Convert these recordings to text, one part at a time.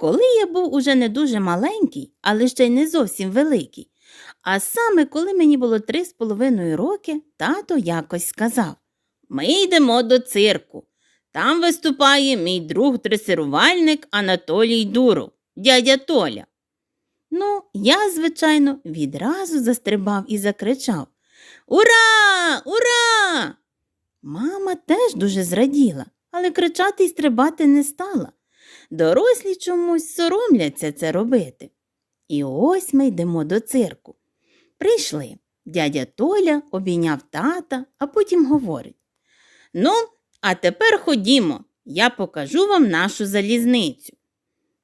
Коли я був уже не дуже маленький, але ще й не зовсім великий, а саме коли мені було три з половиною роки, тато якось сказав Ми йдемо до цирку. Там виступає мій друг дресирувальник Анатолій Дуров, дядя Толя. Ну, я, звичайно, відразу застрибав і закричав Ура! Ура! Мама теж дуже зраділа, але кричати й стрибати не стала. Дорослі чомусь соромляться це робити. І ось ми йдемо до цирку. Прийшли. Дядя Толя обійняв тата, а потім говорить Ну, а тепер ходімо, я покажу вам нашу залізницю.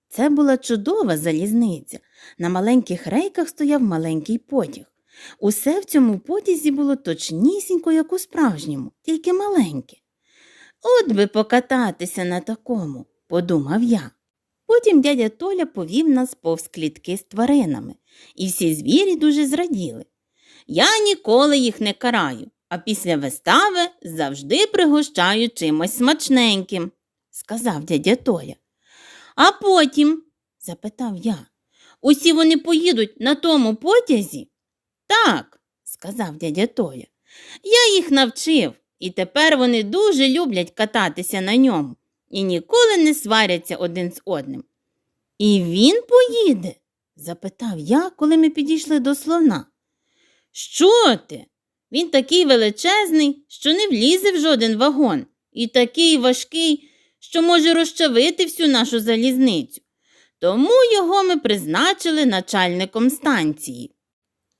Це була чудова залізниця. На маленьких рейках стояв маленький потяг. Усе в цьому потязі було точнісінько, як у справжньому, тільки маленьке. От би покататися на такому, подумав я. Потім дядя Толя повів нас повз клітки з тваринами, і всі звірі дуже зраділи. Я ніколи їх не караю, а після вистави завжди пригощаю чимось смачненьким, сказав дядя Толя. А потім, запитав я, усі вони поїдуть на тому потязі? Так, сказав дядя Толя. Я їх навчив, і тепер вони дуже люблять кататися на ньому і ніколи не сваряться один з одним. І він поїде? запитав я, коли ми підійшли до слона. Що ти? Він такий величезний, що не влізе в жоден вагон, і такий важкий, що може розчавити всю нашу залізницю. Тому його ми призначили начальником станції.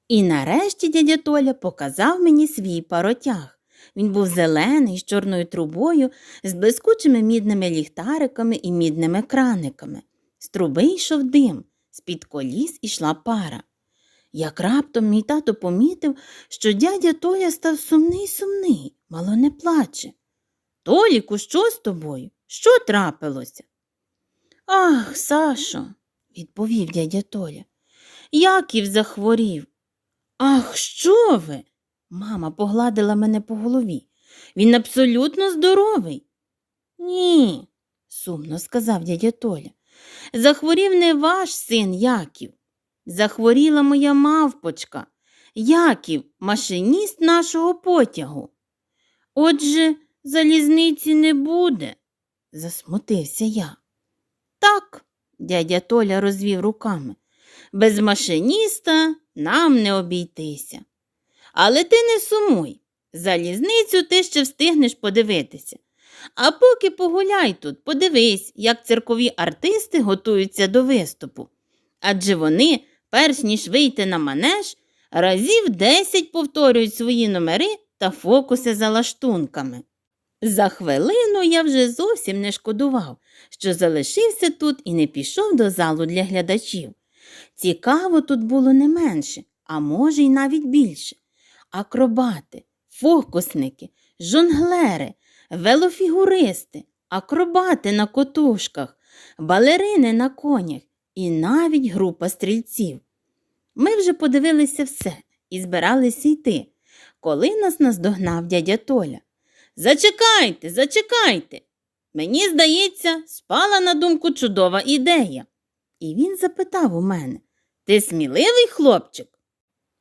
І нарешті дядя Толя показав мені свій паротяг. Він був зелений з чорною трубою, з блискучими мідними ліхтариками і мідними краниками. З труби йшов дим, з-під коліс ішла пара. Як раптом мій тато помітив, що дядя Толя став сумний сумний, мало не плаче. Толіку, що з тобою? Що трапилося? Ах, Сашо, відповів дядя Толя. Яків захворів. Ах, що ви? Мама погладила мене по голові. Він абсолютно здоровий. Ні, сумно сказав дядя Толя. Захворів не ваш син Яків. Захворіла моя мавпочка. Яків, машиніст нашого потягу. Отже, залізниці не буде, засмутився я. Так, дядя Толя розвів руками. Без машиніста нам не обійтися. Але ти не сумуй. Залізницю ти ще встигнеш подивитися. А поки погуляй тут, подивись, як циркові артисти готуються до виступу. Адже вони, перш ніж вийти на манеж, разів десять повторюють свої номери та фокуси за лаштунками. За хвилину я вже зовсім не шкодував, що залишився тут і не пішов до залу для глядачів. Цікаво тут було не менше, а може, й навіть більше. Акробати, фокусники, жонглери, велофігуристи, акробати на котушках, балерини на конях і навіть група стрільців. Ми вже подивилися все і збиралися йти, коли нас наздогнав дядя Толя. Зачекайте, зачекайте. Мені здається, спала на думку чудова ідея. І він запитав у мене Ти сміливий хлопчик?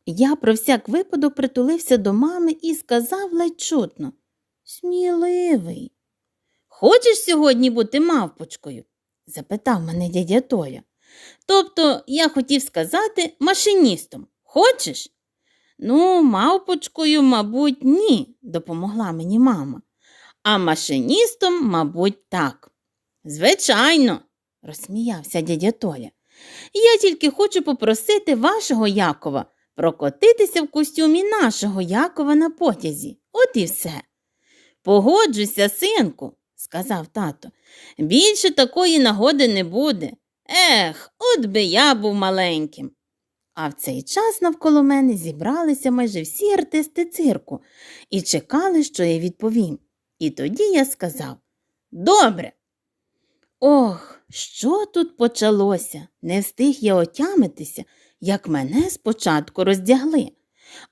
Я про всяк випадок притулився до мами і сказав ледь чутно Сміливий. Хочеш сьогодні бути мавпочкою? запитав мене дядя Толя. Тобто я хотів сказати машиністом. Хочеш? Ну, мавпочкою, мабуть, ні, допомогла мені мама. А машиністом, мабуть, так. Звичайно, розсміявся дядя Толя. Я тільки хочу попросити вашого Якова прокотитися в костюмі нашого Якова на потязі. От і все. Погоджуйся, синку, сказав тато. Більше такої нагоди не буде. Ех, от би я був маленьким. А в цей час навколо мене зібралися майже всі артисти цирку і чекали, що я відповім. І тоді я сказав Добре. Ох, що тут почалося? Не встиг я отямитися, як мене спочатку роздягли,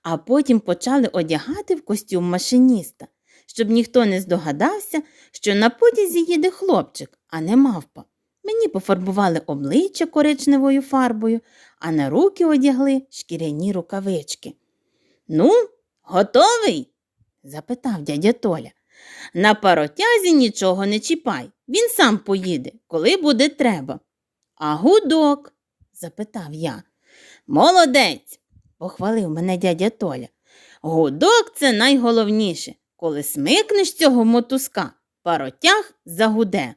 а потім почали одягати в костюм машиніста, щоб ніхто не здогадався, що на потязі їде хлопчик, а не мавпа. Мені пофарбували обличчя коричневою фарбою, а на руки одягли шкіряні рукавички. Ну, готовий? запитав дядя Толя. На паротязі нічого не чіпай. Він сам поїде, коли буде треба. А гудок? запитав я. Молодець, похвалив мене дядя Толя. Гудок це найголовніше. Коли смикнеш цього мотузка, паротяг загуде.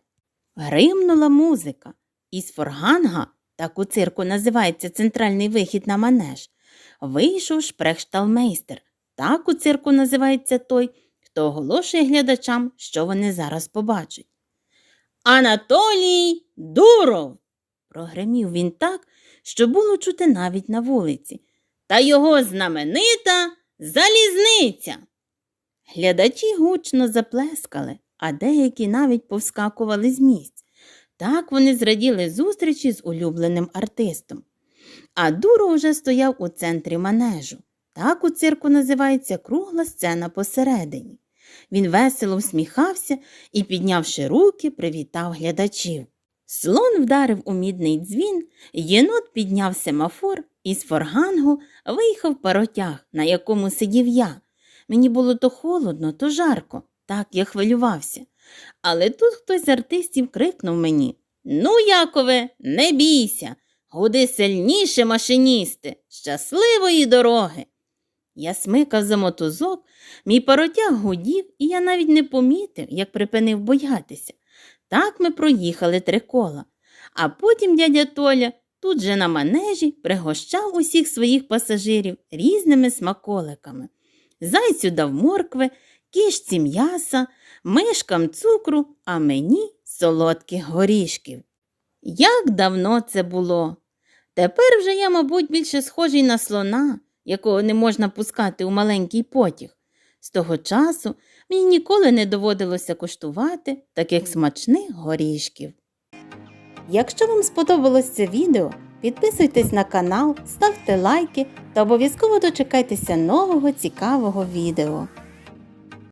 Гримнула музика. Із форганга, так у цирку називається центральний вихід на манеж, вийшов шпрехшталмейстер. Так у цирку називається той, хто оголошує глядачам, що вони зараз побачать. Анатолій Дуров. прогремів він так, що було чути навіть на вулиці, та його знаменита залізниця. Глядачі гучно заплескали, а деякі навіть повскакували з місць. Так вони зраділи зустрічі з улюбленим артистом. А Дуро вже стояв у центрі манежу. Так у цирку називається кругла сцена посередині. Він весело всміхався і, піднявши руки, привітав глядачів. Слон вдарив у мідний дзвін, єнот підняв семафор і з форгангу виїхав паротяг, на якому сидів я. Мені було то холодно, то жарко, так я хвилювався. Але тут хтось з артистів крикнув мені Ну, Якове, не бійся, гуди сильніше, машиністи, щасливої дороги. Я смикав за мотузок, мій паротяг гудів, і я навіть не помітив, як припинив боятися. Так ми проїхали три кола. А потім дядя Толя тут же на манежі пригощав усіх своїх пасажирів різними смаколиками. Зайцю дав моркви, кішці м'яса, мишкам цукру, а мені солодких горішків. Як давно це було? Тепер вже я, мабуть, більше схожий на слона, якого не можна пускати у маленький потяг. З того часу мені ніколи не доводилося куштувати таких смачних горішків. Якщо вам сподобалось це відео, підписуйтесь на канал, ставте лайки та обов'язково дочекайтеся нового цікавого відео.